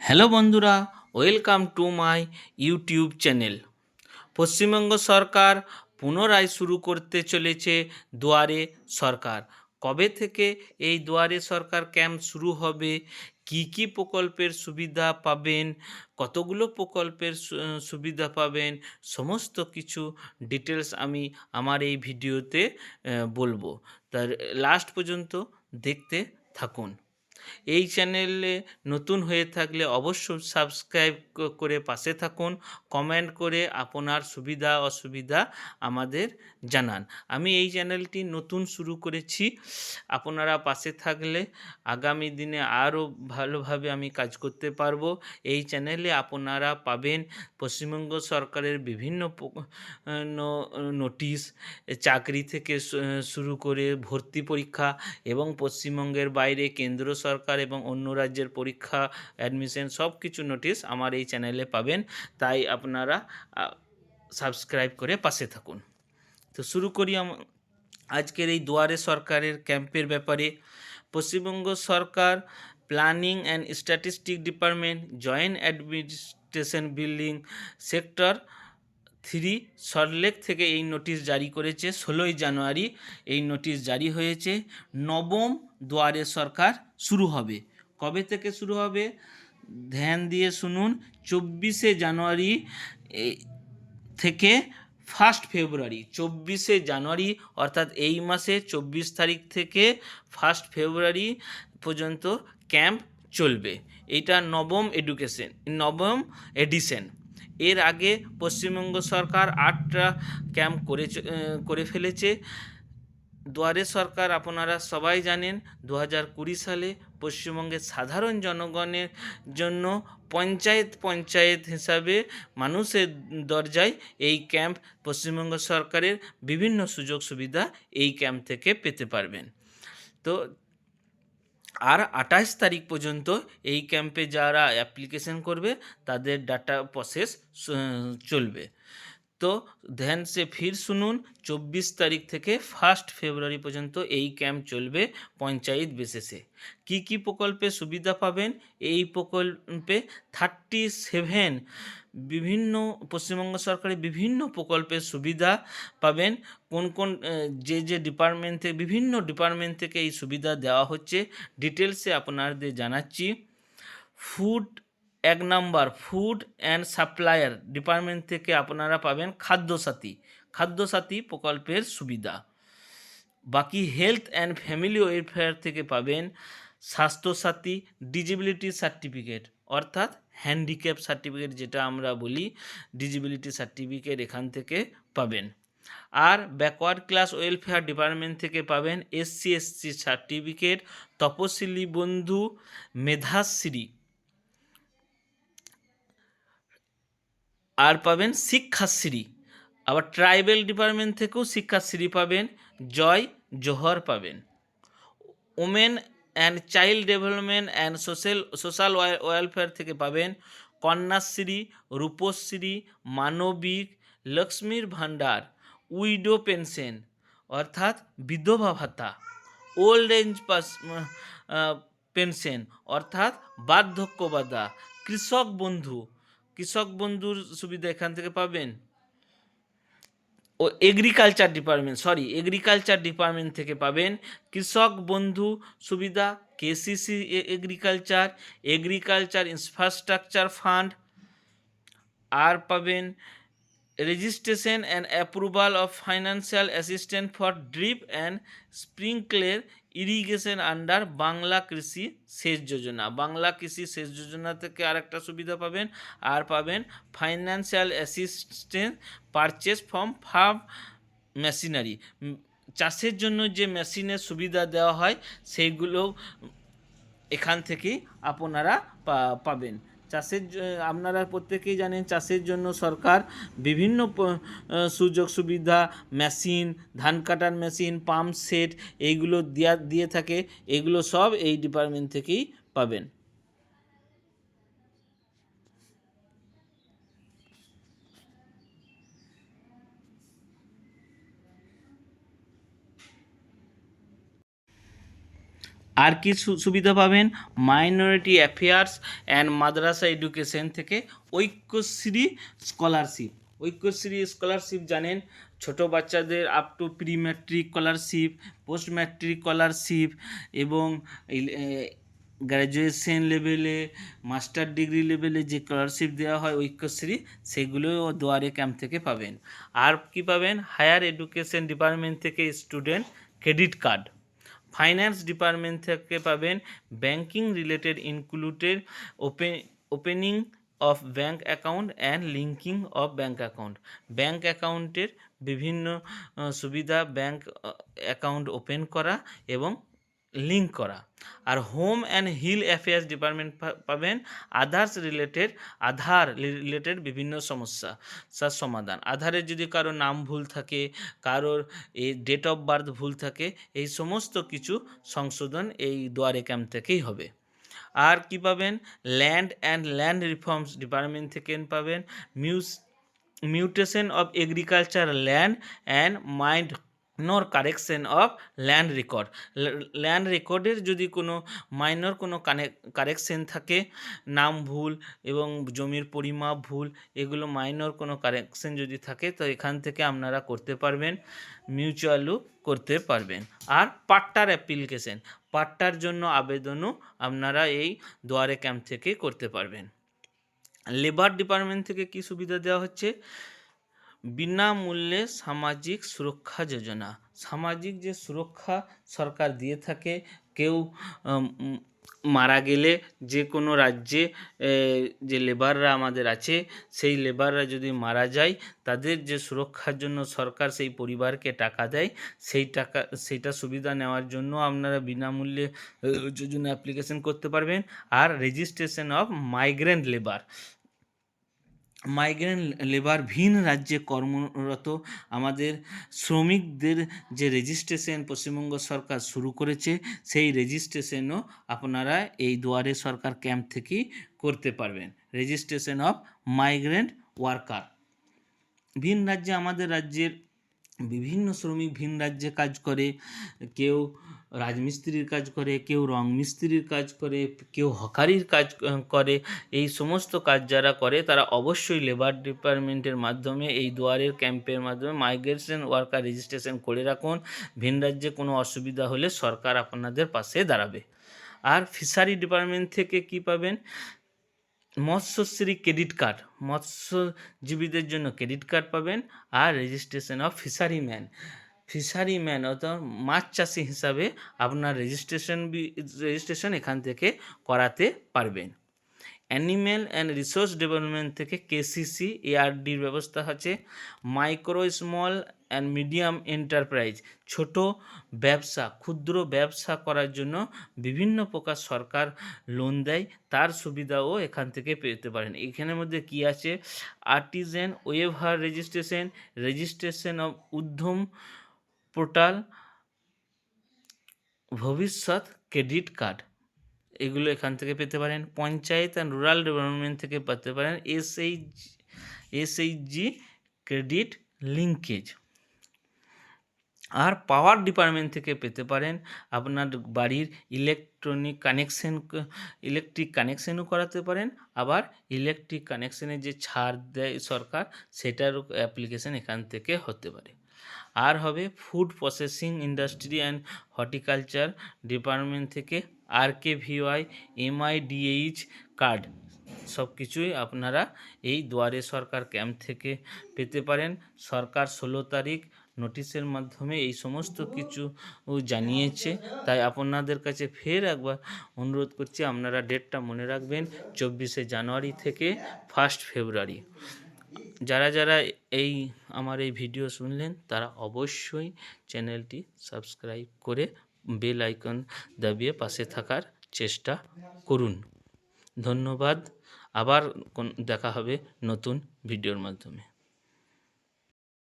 Hello বন্ধুরা, welcome to my YouTube channel. Paschimbanga সরকার পুনরায় শুরু করতে চলেছে দুয়ারে সরকার। কবে থেকে এই দুয়ারে সরকার ক্যাম্প শুরু হবে? কি কি প্রকল্পের সুবিধা পাবেন? কতগুলো প্রকল্পের সুবিধা পাবেন? সমস্ত কিছু ডিটেলস আমি আমার এই ভিডিওতে বলব। তার, লাস্ট পর্যন্ত দেখতে থাকুন। এই চ্যানেলে নতুন হয়ে থাকলে অবশ্যই সাবস্ক্রাইব করে পাশে থাকুন, কমেন্ট করে আপনার সুবিধা, অসুবিধা আমাদের জানান। আমি এই চ্যানেলটি নতুন শুরু করেছি। আপনারা পাশে থাকলে আগামী দিনে আরও ভালোভাবে আমি কাজ করতে পারব। এই চ্যানেলে আপনারা পাবেন পশ্চিমবঙ্গ সরকারের বিভিন্ন নোটিশ, চাকরি থেকে শুরু করে ভর্তি পরীক্ষা এবং পশ্চিমবঙ্গের বাইরে কেন্দ্র সরকার এবং অন্য রাজ্যের পরীক্ষা অ্যাডমিশন সব কিছু নোটিশ আমার এই চ্যানেলে পাবেন। তাই আপনারা সাবস্ক্রাইব করে পাশে থাকুন। তো শুরু করি আজকের এই দুয়ারে সরকারের ক্যাম্পের ব্যাপারে। পশ্চিমবঙ্গ সরকার planning and statistic department joint administration building sector three Salt Lake থেকে এই নোটিশ জারি করেছে। ষোলোই জানুয়ারি এই নোটিশ জারি হয়েছে। নবম দুয়ারে সরকার শুরু হবে। কবে থেকে শুরু হবে? ধ্যান দিয়ে শুনুন, চব্বিশে জানুয়ারি থেকে ফার্স্ট ফেব্রুয়ারি চব্বিশে জানুয়ারি, অর্থাৎ এই মাসে চব্বিশ তারিখ থেকে ফার্স্ট ফেব্রুয়ারি পর্যন্ত ক্যাম্প চলবে। এটা নবম এডুকেশন নবম এডিশন এর আগে পশ্চিমবঙ্গ সরকার আটটা ক্যাম্প করে করে ফেলেছে। দুয়ারে সরকার আপনারা সবাই জানেন দু হাজার কুড়ি সালে পশ্চিমবঙ্গের সাধারণ জনগণের জন্য পঞ্চায়েত পঞ্চায়েত হিসাবে মানুষের দরজায় এই ক্যাম্প পশ্চিমবঙ্গ সরকারের বিভিন্ন সুযোগ সুবিধা এই ক্যাম্প থেকে পেতে পারবেন। তো আর আঠাশ তারিখ পর্যন্ত এই ক্যাম্পে যারা অ্যাপ্লিকেশন করবে, তাদের ডাটা প্রসেস চলবে। তো ধ্যান সে ফির শুনুন, চব্বিশ তারিখ থেকে ফার্স্ট ফেব্রুয়ারি পর্যন্ত এই ক্যাম্প চলবে পঞ্চায়েত বেসিসে কি কি প্রকল্পে সুবিধা পাবেন? এই প্রকল্পে থার্টি সেভেন বিভিন্ন পশ্চিমবঙ্গ সরকারের বিভিন্ন প্রকল্পের সুবিধা পাবেন। কোন কোন যে যে ডিপার্টমেন্ট থেকে, বিভিন্ন ডিপার্টমেন্ট থেকে এই সুবিধা দেওয়া হচ্ছে। ডিটেলসে আপনাদের জানাচ্ছি। ফুড এক number food and supplier department থেকে আপনারা পাবেন খাদ্যসাথী। খাদ্যসাথী প্রকল্পের সুবিধা। বাকি হেলথ অ্যান্ড ফ্যামিলি ওয়েলফেয়ার থেকে পাবেন স্বাস্থ্যসাথী ডিজিবিলিটি সার্টিফিকেট অর্থাৎ হ্যান্ডিক্যাপ সার্টিফিকেট যেটা আমরা বলি ডিজিবিলিটি সার্টিফিকেট এখান থেকে পাবেন। আর ব্যাকওয়ার্ড ক্লাস ওয়েলফেয়ার ডিপার্টমেন্ট থেকে পাবেন এসসি এসসি সার্টিফিকেট তপশিলি বন্ধু, মেধাশ্রী। আর পাবেন শিক্ষাশ্রী। আবার ট্রাইবেল ডিপার্টমেন্ট থেকেও শিক্ষাশ্রী পাবেন, জয় জোহর পাবেন। Women and child development and social social welfare থেকে পাবেন কন্যাশ্রী, রূপশ্রী, মানবিক, লক্ষ্মীর ভাণ্ডার উইডো পেনশন অর্থাৎ বিধবা ভাতা ওল্ড এজ পেনশন অর্থাৎ বার্ধক্য ভাতা কৃষক বন্ধু কৃষক বন্ধুর সুবিধা এখান থেকে পাবেন? ও agriculture department sorry agriculture department থেকে পাবেন। কৃষক বন্ধু সুবিধা KCC agriculture agriculture infrastructure fund আর পাবেন registration and approval of financial assistant for drip and স্প্রিংকলের irrigation under Bangla Krishi Sech যোজনা বাংলা কৃষি সেচ যোজনা থেকে আরেকটা সুবিধা পাবেন। আর পাবেন financial assistant purchase from farm machinery চাষের জন্য যে মেশিনের সুবিধা দেওয়া হয়, সেইগুলো এখান থেকেই আপনারা পাবেন। চাষের আপনারা প্রত্যেকেই জানেন চাষের জন্য সরকার বিভিন্ন সুযোগ সুবিধা, মেশিন, ধান কাটার মেশিন, পাম্প সেট, এইগুলো দেওয়া দিয়ে থাকে। এগুলো সব এই ডিপার্টমেন্ট থেকেই পাবেন। আর কি সুবিধা পাবেন? Minority affairs and madrasa education থেকে ঐক্যশ্রী স্কলারশিপ ঐক্যশ্রী স্কলারশিপ জানেন, ছোট বাচ্চাদের up to pre matric scholarship post matric scholarship এবং গ্র্যাজুয়েশন লেভেলে মাস্টার ডিগ্রি লেভেলে যে স্কলারশিপ দেওয়া হয় ঐক্যশ্রী সেগুলোও দুয়ারে ক্যাম্প থেকে পাবেন। আর কি পাবেন? হায়ার এডুকেশন ডিপার্টমেন্ট থেকে student credit card finance department থেকে পাবেন banking related included open, opening of bank account and linking of bank account. Bank অ্যাকাউন্টের বিভিন্ন সুবিধা ব্যাঙ্ক অ্যাকাউন্ট ওপেন করা এবং লিঙ্ক করা। আর home and hill affairs department পাবেন আধার্স রিলেটেড আধার রিলেটেড বিভিন্ন সমস্যা সার সমাধান। আধারে যদি কারও নাম ভুল থাকে, কারোর এই ডেট অফ বার্থ ভুল থাকে, এই সমস্ত কিছু সংশোধন এই দুয়ারে ক্যাম্প থেকেই হবে। আর কি পাবেন? Land and land reforms department থেকে পাবেন। মিউস mutation of agriculture land and minor correction of land record land রেকর্ডের যদি কোনো মাইনর কোনো কারেকশন থাকে, নাম ভুল এবং জমির পরিমাপ ভুল, এগুলো মাইনর কোনো কারেকশন যদি থাকে, তো এখান থেকে আপনারা করতে পারবেন মিউচুয়ালও করতে পারবেন। আর পাট্টার অ্যাপ্লিকেশন পাট্টার জন্য আবেদনও আপনারা এই দুয়ারে ক্যাম্প থেকে করতে পারবেন। লেবার ডিপার্টমেন্ট থেকে কি সুবিধা দেওয়া হচ্ছে? বিনামূল্যে সামাজিক সুরক্ষা যোজনা। সামাজিক যে সুরক্ষা সরকার দিয়ে থাকে, কেউ মারা গেলে যে কোনো রাজ্যে যে লেবাররা আমাদের আছে, সেই লেবাররা যদি মারা যায়, তাদের যে সুরক্ষার জন্য সরকার সেই পরিবারকে টাকা দেয়, সেই টাকা, সেইটা সুবিধা নেওয়ার জন্য আপনারা বিনামূল্যে যোজনা অ্যাপ্লিকেশন করতে পারবেন। আর registration of migrant labour. Migrant labour ভিন রাজ্যে কর্মরত আমাদের শ্রমিকদের যে রেজিস্ট্রেশন পশ্চিমবঙ্গ সরকার শুরু করেছে, সেই রেজিস্ট্রেশনও আপনারা এই দুয়ারে সরকার ক্যাম্প থেকেই করতে পারবেন। রেজিস্ট্রেশন অফ মাইগ্রেন্ট ওয়ার্কার ভিন রাজ্যে আমাদের রাজ্যের বিভিন্ন শ্রমিক ভিন রাজ্যে কাজ করে, কেউ রাজমিস্ত্রির কাজ করে, কেউ রং মিস্ত্রির কাজ করে, কেউ হকারির কাজ করে, এই সমস্ত কাজ যারা করে তারা অবশ্যই লেবার ডিপার্টমেন্টের মাধ্যমে, এই দুয়ারের ক্যাম্পের মাধ্যমে মাইগ্রেশন ওয়ার্কার রেজিস্ট্রেশন করে রাখুন। ভিন রাজ্যে কোনো অসুবিধা হলে সরকার আপনাদের পাশে দাঁড়াবে। আর ফিশারি ডিপার্টমেন্ট থেকে কি পাবেন? মৎস্যশ্রী ক্রেডিট কার্ড মৎস্যজীবীদের জন্য ক্রেডিট কার্ড পাবেন। আর registration of fishery man fishery man অর্থাৎ মাছ চাষি হিসাবে আপনার রেজিস্ট্রেশন রেজিস্ট্রেশন এখান থেকে করাতে পারবেন। অ্যানিম্যাল অ্যান্ড রিসোর্স ডেভেলপমেন্ট থেকে কেসিসি এআরডির ব্যবস্থা আছে micro small and medium enterprise ছোট ব্যবসা, ক্ষুদ্র ব্যবসা করার জন্য বিভিন্ন প্রকার সরকার লোন দেয়। তার সুবিধাও এখান থেকে পেতে পারেন। এখানের মধ্যে কি আছে? Artisan weaver registration registration of Udyam portal, Bhabishyat credit card, এগুলো এখান থেকে পেতে পারেন। পঞ্চায়েত অ্যান্ড রুরাল ডেভেলপমেন্ট থেকে পেতে পারেন এসএইচ এসএইচজি ক্রেডিট লিঙ্কেজ। আর পাওয়ার ডিপার্টমেন্ট থেকে পেতে পারেন আপনার বাড়ির ইলেকট্রনিক কানেকশন, ইলেকট্রিক কানেকশনও করাতে পারেন। আবার ইলেকট্রিক কানেকশনের যে ছাড় দেয় সরকার সেটারও অ্যাপ্লিকেশন এখান থেকে হতে পারে। আর হবে food processing industry and horticulture department থেকে R K VY MIDH card সব কিছুই আপনারা এই দুয়ারে সরকার ক্যাম্প থেকে পেতে পারেন। সরকার ষোলো তারিখ নোটিশের মাধ্যমে এই সমস্ত কিছু জানিয়েছে। তাই আপনাদের কাছে ফের একবার অনুরোধ করছি, আপনারা ডেটটা মনে রাখবেন, চব্বিশে জানুয়ারি থেকে ফার্স্ট ফেব্রুয়ারি যারা যারা এই আমার এই ভিডিও শুনলেন, তারা অবশ্যই চ্যানেলটি সাবস্ক্রাইব করে বেল আইকন দাবিয়ে পাশে থাকার চেষ্টা করুন। ধন্যবাদ। আবার দেখা হবে নতুন ভিডিওর মাধ্যমে।